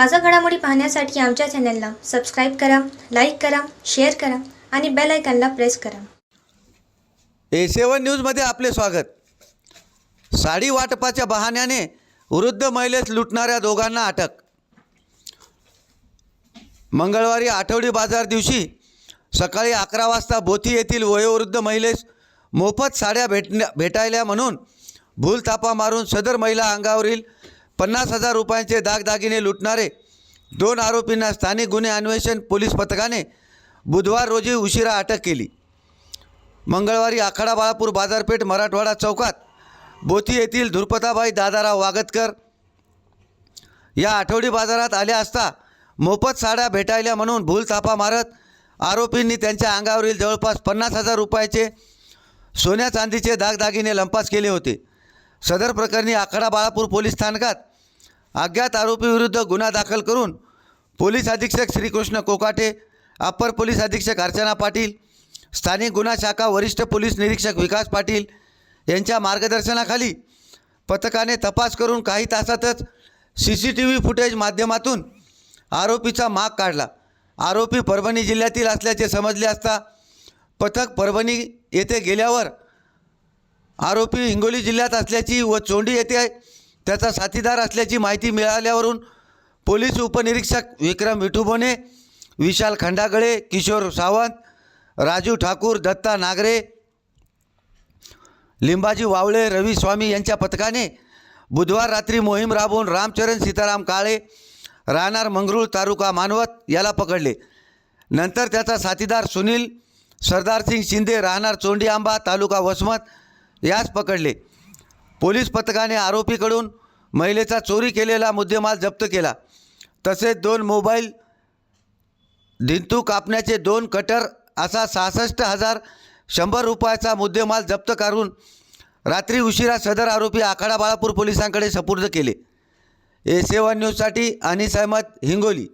ताजा घडामोडी पाहण्यासाठी आमच्या चॅनलला सबस्क्राईब करा लाईक करा शेअर करा आणि बेल आयकॉनला प्रेस करा. ए सेवन न्यूजमध्ये आपले स्वागत. साडी वाटपाच्या बहाण्याने वृद्ध महिलेस लुटणाऱ्या दोघांना अटक. मंगळवारी आठवडी बाजार दिवशी सकाळी अकरा वाजता बोथी येथील वयोवृद्ध महिलेस मोफत साड्या भेटण्या भेटायल्या म्हणून भूलतापा मारून सदर महिला अंगावरील पन्नास हजार रुपयांचे दागदागिने लुटणारे दोन आरोपींना स्थानिक गुन्हे अन्वेषण पोलीस पथकाने बुधवार रोजी उशिरा अटक केली. मंगळवारी आखाडा बाळापूर बाजारपेठ मराठवाडा चौकात बोथी येथील धुरपताबाई दादाराव वागतकर या आठवडी बाजारात आल्या असता मोफत साड्या भेटायल्या म्हणून भूल थापा मारत आरोपींनी त्यांच्या अंगावरील जवळपास पन्नास हजार रुपयाचे सोन्या चांदीचे दागदागिने लंपास केले होते. सदर प्रकरणी आखाडा बाळापूर पोलीस स्थानकात अज्ञात आरोपीविरुद्ध गुन्हा दाखल करून पोलीस अधीक्षक श्रीकृष्ण कोकाटे अप्पर पोलीस अधीक्षक अर्चना पाटील स्थानिक गुन्हा शाखा वरिष्ठ पोलीस निरीक्षक विकास पाटील यांच्या मार्गदर्शनाखाली पथकाने तपास करून काही तासातच C C T V footage माध्यमातून आरोपीचा माग काढला. आरोपी परभणी जिल्ह्यातील असल्याचे समजले असता पथक परभणी येथे गेल्यावर आरोपी हिंगोली जिल्ह्यात असल्याची व चोंडी येथे त्याचा साथीदार असल्याची माहिती मिळाल्यावरून पोलीस उपनिरीक्षक विक्रम विठुबोने विशाल खंडागळे किशोर सावंत राजू ठाकूर दत्ता नागरे लिंबाजी वावळे रवी स्वामी यांच्या पथकाने बुधवार रात्री मोहीम राबवून रामचरण सीताराम काळे राहणार मंगरूळ तालुका मानवत याला पकडले. नंतर त्याचा साथीदार सुनील सरदारसिंग शिंदे राहणार चोंडी आंबा तालुका वसमत यास पकडले. पोलीस पथकाने आरोपीकडून महिलेचा चोरी केलेला मुद्देमाल जप्त केला. तसेच दोन मोबाईल धिंतू कापण्याचे दोन कटर असा सहासष्ट हजार शंभर रुपयाचा मुद्देमाल जप्त करून रात्री उशिरा सदर आरोपी आखाडा बाळापूर पोलिसांकडे सुपूर्द केले. ए सेवन न्यूजसाठी अनिस अहमद हिंगोली.